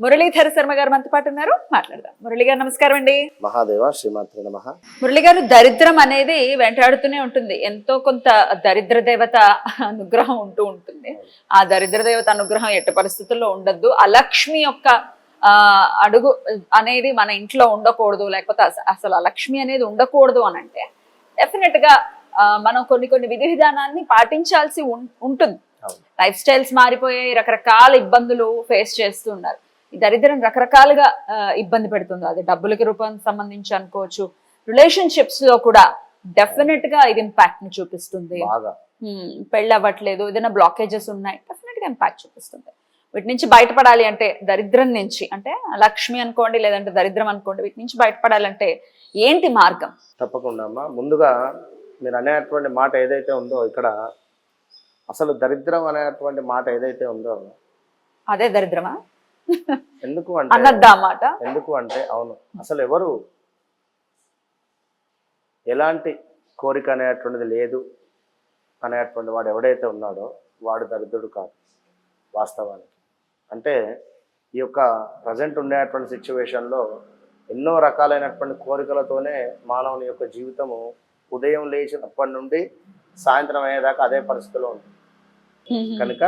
మురళీధర శర్మ గారు మనతో పాటు ఉన్నారు. మాట్లాడదాం. మురళి గారు నమస్కారం అండి. మహాదేవ శ్రీమాత్రి నమ. మురళి గారు దరిద్రం అనేది వెంటాడుతూనే ఉంటుంది. ఎంతో కొంత దరిద్ర దేవత అనుగ్రహం ఉంటూ ఉంటుంది. ఆ దరిద్ర దేవత అనుగ్రహం ఎట్టి పరిస్థితుల్లో ఉండద్దు. అలక్ష్మి యొక్క ఆ అడుగు అనేది మన ఇంట్లో ఉండకూడదు. లేకపోతే అస- అసలు అలక్ష్మి అనేది ఉండకూడదు అని అంటే డెఫినెట్గా మనం కొన్ని కొన్ని విధి విధానాన్ని పాటించాల్సి ఉంటుంది. లైఫ్ స్టైల్స్ మారిపోయాయి. రకరకాల ఇబ్బందులు ఫేస్ చేస్తున్నారు దరిద్రం రకరకాలుగా ఇబ్బంది పెడుతుంది. అది డబ్బులకి రూపం సంబంధించి అనుకోవచ్చు. రిలేషన్షిప్స్లో కూడా డెఫినెట్గా ఇది ఇంపాక్ట్ని చూపిస్తుంది. పెళ్ళి అవ్వట్లేదు ఏదైనా బ్లాకేజెస్ ఉన్నాయి డెఫినెట్గా ఇంపాక్ట్ చూపిస్తుంది. వీటి నుంచి బయటపడాలి అంటే దరిద్రం నుంచి అంటే లక్ష్మి అనుకోండి లేదంటే దరిద్రం అనుకోండి వీటి నుంచి బయటపడాలంటే ఏంటి మార్గం? తప్పకుండా అమ్మా. ముందుగా మీరు అనేటువంటి మాట ఏదైతే ఉందో ఇక్కడ అసలు దరిద్రం అనేటువంటి మాట ఏదైతే ఉందో అదే దరిద్రమా? ఎందుకు అంటే మాట ఎందుకు అంటే అవును. అసలు ఎవరు ఎలాంటి కోరిక అనేటువంటిది లేదు అనేటువంటి వాడు ఎవడైతే ఉన్నాడో వాడు దరిద్రుడు కాదు వాస్తవానికి. అంటే ఈ యొక్క ప్రజెంట్ ఉండేటువంటి సిచ్యువేషన్లో ఎన్నో రకాలైనటువంటి కోరికలతోనే మానవుని యొక్క జీవితము ఉదయం లేచినప్పటి నుండి సాయంత్రం అయ్యేదాకా అదే పరిస్థితిలో ఉంది. కనుక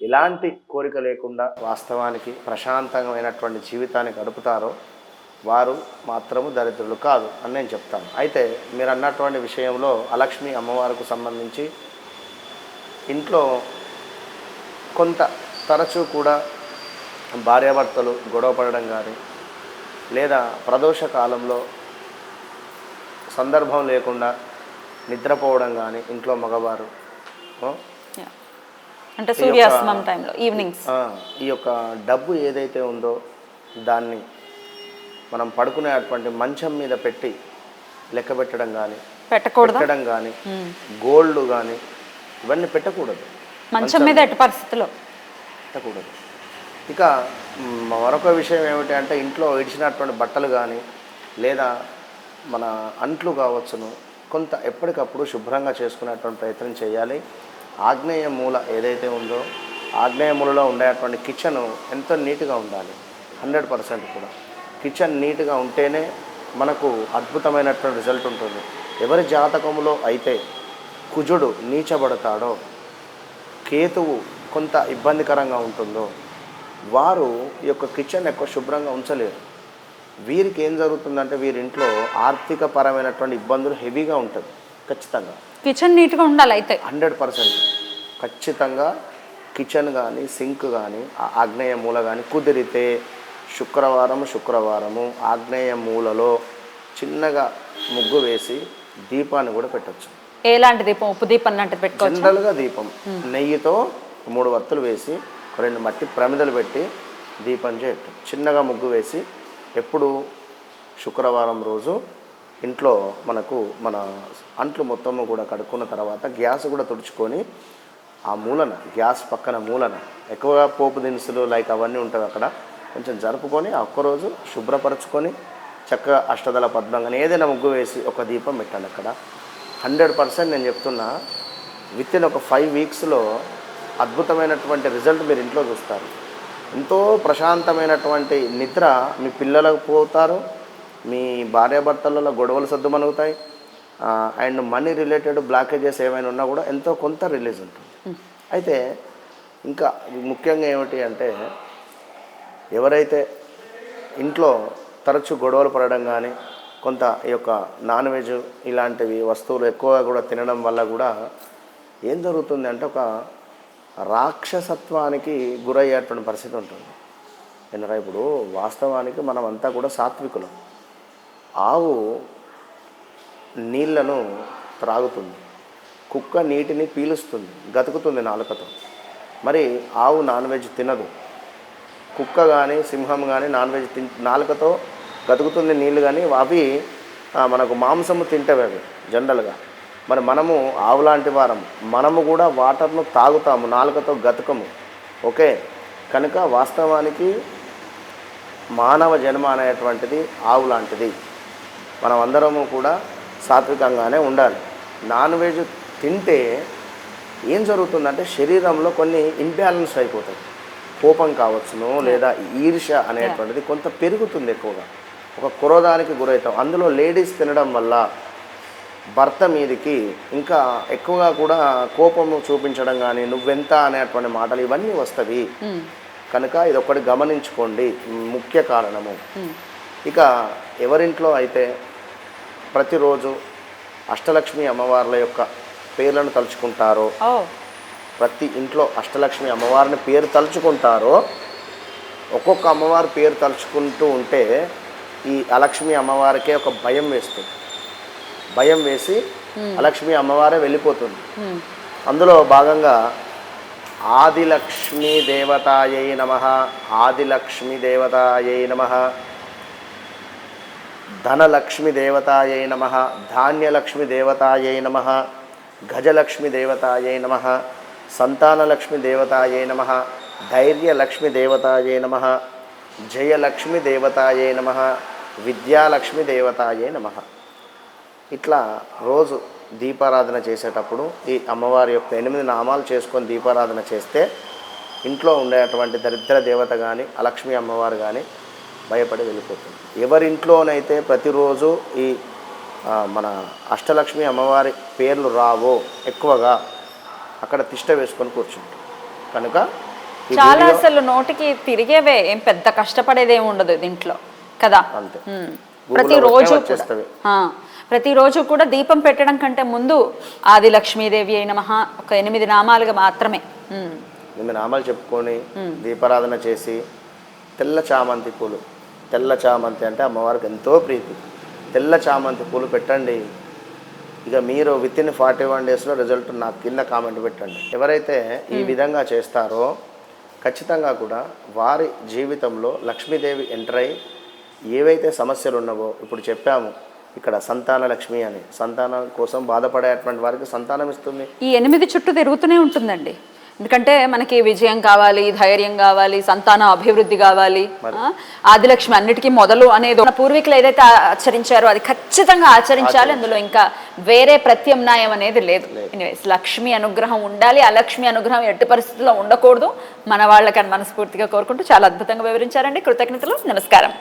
ఎలాంటి కోరిక లేకుండా వాస్తవానికి ప్రశాంతమైనటువంటి జీవితాన్ని గడుపుతారో వారు మాత్రము దరిద్రులు కాదు అని నేను చెప్తాను. అయితే మీరు అన్నటువంటి విషయంలో అలక్ష్మి అమ్మవారికి సంబంధించి ఇంట్లో కొంత తరచూ కూడా భార్యాభర్తలు గొడవ పడడం కానీ లేదా ప్రదోష కాలంలో సందర్భం లేకుండా నిద్రపోవడం కానీ ఇంట్లో మగవారు అంటే సూర్యాస్తమం టైంలో ఈవినింగ్స్ ఈ యొక్క డబ్బు ఏదైతే ఉందో దాన్ని మనం పడుకునేటువంటి మంచం మీద పెట్టి లెక్క పెట్టడం కానీ పెట్టకూడదా? పెట్టడం కానీ. గోల్డ్ కానీ ఇవన్నీ పెట్టకూడదు. మంచం మీద ఎట్టి పరిస్థితిలో? పెట్టకూడదు. ఇక మరొక విషయం ఏమిటి అంటే ఇంట్లో ఇడిచినటువంటి బట్టలు కానీ లేదా మన అంట్లు కావచ్చును కొంత ఎప్పటికప్పుడు శుభ్రంగా చేసుకునేటువంటి ప్రయత్నం చేయాలి. ఆగ్నేయ మూల ఏదైతే ఉందో ఆగ్నేయ మూలలో ఉండేటువంటి కిచెన్ ఎంతో నీట్గా ఉండాలి. హండ్రెడ్ పర్సెంట్ కూడా. కిచెన్ నీట్గా ఉంటేనే మనకు అద్భుతమైనటువంటి రిజల్ట్ ఉంటుంది. ఎవరి జాతకములో అయితే కుజుడు నీచబడతాడో కేతువు కొంత ఇబ్బందికరంగా ఉంటుందో వారు ఈ యొక్క కిచెన్ ఎక్కువ శుభ్రంగా ఉంచలేరు. వీరికి ఏం జరుగుతుందంటే వీరింట్లో ఆర్థిక పరమైనటువంటి ఇబ్బందులు హెవీగా ఉంటుంది ఖచ్చితంగా. కిచెన్ నీట్గా ఉండాలి అయితే. Hundred percent. ఖచ్చితంగా కిచెన్ కానీ సింక్ కానీ ఆగ్నేయ మూల కానీ కుదిరితే శుక్రవారం శుక్రవారము ఆగ్నేయ మూలలో చిన్నగా ముగ్గు వేసి దీపాన్ని కూడా పెట్టచ్చు. ఎలాంటి దీపం? ఉప్పు దీపం లాంటిది పెట్టుకోవచ్చు? జనరల్గా దీపం. నెయ్యితో మూడు వత్తులు వేసి రెండు మట్టి ప్రమిదలు పెట్టి దీపం చేయటం. చిన్నగా ముగ్గు వేసి ఎప్పుడు శుక్రవారం రోజు ఇంట్లో మనకు మన అంట్లు మొత్తము కూడా కడుక్కున్న తర్వాత గ్యాస్ కూడా తుడుచుకొని ఆ మూలన గ్యాస్ పక్కన మూలన ఎక్కువగా పోపు దినుసులు లైక్ అవన్నీ ఉంటుంది అక్కడ కొంచెం జరుపుకొని ఆ ఒక్కరోజు శుభ్రపరచుకొని చక్కగా అష్టదళ పద్మంగా ఏదైనా ముగ్గు వేసి ఒక దీపం పెట్టండి అక్కడ. హండ్రెడ్ పర్సెంట్ నేను చెప్తున్నా విత్ ఇన్ ఒక ఫైవ్ వీక్స్లో అద్భుతమైనటువంటి రిజల్ట్ మీరు ఇంట్లో చూస్తారు. ఎంతో ప్రశాంతమైనటువంటి నిద్ర మీ పిల్లలకు పోతారు మీ భార్యాభర్తలలో గొడవలు సర్దుమణుగుతాయి అండ్ మనీ రిలేటెడ్ బ్లాకేజెస్ ఏమైనా ఉన్నా కూడా ఎంతో కొంత రిలీజ్ ఉంటుంది. అయితే ఇంకా ముఖ్యంగా ఏమిటి అంటే ఎవరైతే ఇంట్లో తరచు గొడవలు పడడం కానీ కొంత ఈ యొక్క నాన్ వెజ్ ఇలాంటివి వస్తువులు ఎక్కువగా కూడా తినడం వల్ల కూడా ఏం జరుగుతుంది అంటే ఒక రాక్షసత్వానికి గురయ్యేటువంటి పరిస్థితి ఉంటుంది. ఎందుకంటే ఇప్పుడు వాస్తవానికి మనం అంతా కూడా సాత్వికులం. ఆవు నీళ్ళను త్రాగుతుంది. కుక్క నీటిని పీలుస్తుంది గతుకుతుంది నాలుకతో. మరి ఆవు నాన్ వెజ్ తినదు. కుక్క కానీ సింహం కానీ నాన్ వెజ్ తిన్ నాలుకతో గతుకుతుంది నీళ్ళు కానీ అవి మనకు మాంసము తింటవి అవి జనరల్గా. మరి మనము ఆవు లాంటి వారం మనము కూడా వాటర్ను తాగుతాము నాలుకతో గతకము. ఓకే? కనుక వాస్తవానికి మానవ జన్మ అనేటువంటిది ఆవు లాంటిది. మనం అందరము కూడా సాత్వికంగానే ఉండాలి. నాన్ వెజ్ తింటే ఏం జరుగుతుందంటే శరీరంలో కొన్ని ఇంబ్యాలెన్స్ అయిపోతాయి. కోపం కావచ్చును లేదా ఈర్ష్య అనేటువంటిది కొంత పెరుగుతుంది ఎక్కువగా. ఒక క్రోధానికి గురవుతాం. అందులో లేడీస్ తినడం వల్ల భర్త మీదికి ఇంకా ఎక్కువగా కూడా కోపము చూపించడం కానీ నువ్వెంత అనేటువంటి మాటలు ఇవన్నీ వస్తవి. కనుక ఇది ఒకటి గమనించుకోండి. ముఖ్య కారణము. ఇక ఎవరింట్లో అయితే ప్రతిరోజు అష్టలక్ష్మి అమ్మవార్ల యొక్క పేర్లను తలుచుకుంటారో ప్రతి ఇంట్లో అష్టలక్ష్మి అమ్మవారిని పేరు తలుచుకుంటారో ఒక్కొక్క అమ్మవారి పేరు తలుచుకుంటూ ఉంటే ఈ అలక్ష్మి అమ్మవారికే ఒక భయం వేస్తుంది. భయం వేసి అలక్ష్మి అమ్మవారే వెళ్ళిపోతుంది. అందులో భాగంగా ఆదిలక్ష్మీ దేవతాయై నమ ఆదిలక్ష్మి దేవతాయై నమ ధనలక్ష్మి దేవతాయై నమ ధాన్యలక్ష్మి దేవతాయై నమ గజలక్ష్మి దేవతాయై నమ సంతానలక్ష్మి దేవతాయై నమ ధైర్యలక్ష్మి దేవతాయై నమ జయలక్ష్మి దేవతాయై నమ విద్యాలక్ష్మి దేవతాయై నమ. ఇట్లా రోజు దీపారాధన చేసేటప్పుడు ఈ అమ్మవారి యొక్క ఎనిమిది నామాలు చేసుకొని దీపారాధన చేస్తే ఇంట్లో ఉండేటువంటి దరిద్ర దేవత కానీ అలక్ష్మి అమ్మవారు కానీ భయపడి వెళ్ళిపోతుంది. ఎవరింట్లోనైతే ప్రతిరోజు ఈ మన అష్టలక్ష్మి అమ్మవారి పేర్లు రావో ఎక్కువగా అక్కడ తిష్ట వేసుకొని కూర్చుంటాం. కనుక చాలా అసలు నోటికి తిరిగేవే ఏం పెద్ద కష్టపడేదేం ఉండదు దీంట్లో. కదా? అంతే. ప్రతిరోజు ప్రతిరోజు కూడా దీపం పెట్టడం కంటే ముందు ఆది లక్ష్మీదేవి అయిన మహా ఒక ఎనిమిది నామాలుగా మాత్రమే. ఎనిమిది నామాలు చెప్పుకొని దీపారాధన చేసి తెల్ల చామంతి పూలు తెల్ల చామంతి అంటే అమ్మవారికి ఎంతో ప్రీతి. తెల్ల చామంతి పూలు పెట్టండి. ఇక మీరు విత్ ఇన్ ఫార్టీ వన్ డేస్లో రిజల్ట్ నాకు కింద కామెంట్ పెట్టండి. ఎవరైతే ఈ విధంగా చేస్తారో ఖచ్చితంగా కూడా వారి జీవితంలో లక్ష్మీదేవి ఎంటర్ అయి ఏవైతే సమస్యలు ఉన్నావో ఇప్పుడు చెప్పాము ఇక్కడ సంతాన లక్ష్మి అని. సంతానం కోసం బాధపడేటువంటి వారికి సంతానం ఇస్తుంది. ఈ ఎనిమిది చుట్టూ తిరుగుతూనే ఉంటుందండి. ఎందుకంటే మనకి విజయం కావాలి ధైర్యం కావాలి సంతాన అభివృద్ధి కావాలి. ఆదిలక్ష్మి అన్నిటికీ మొదలు అనేది మన పూర్వీకులు ఏదైతే ఆచరించారో అది ఖచ్చితంగా ఆచరించాలి. అందులో ఇంకా వేరే ప్రత్యామ్నాయం అనేది లేదు. లక్ష్మి అనుగ్రహం ఉండాలి. అలక్ష్మి అనుగ్రహం ఎట్టి పరిస్థితుల్లో ఉండకూడదు. మన వాళ్ళకని మనస్ఫూర్తిగా కోరుకుంటూ చాలా అద్భుతంగా వివరించారండి. కృతజ్ఞతలు. నమస్కారం.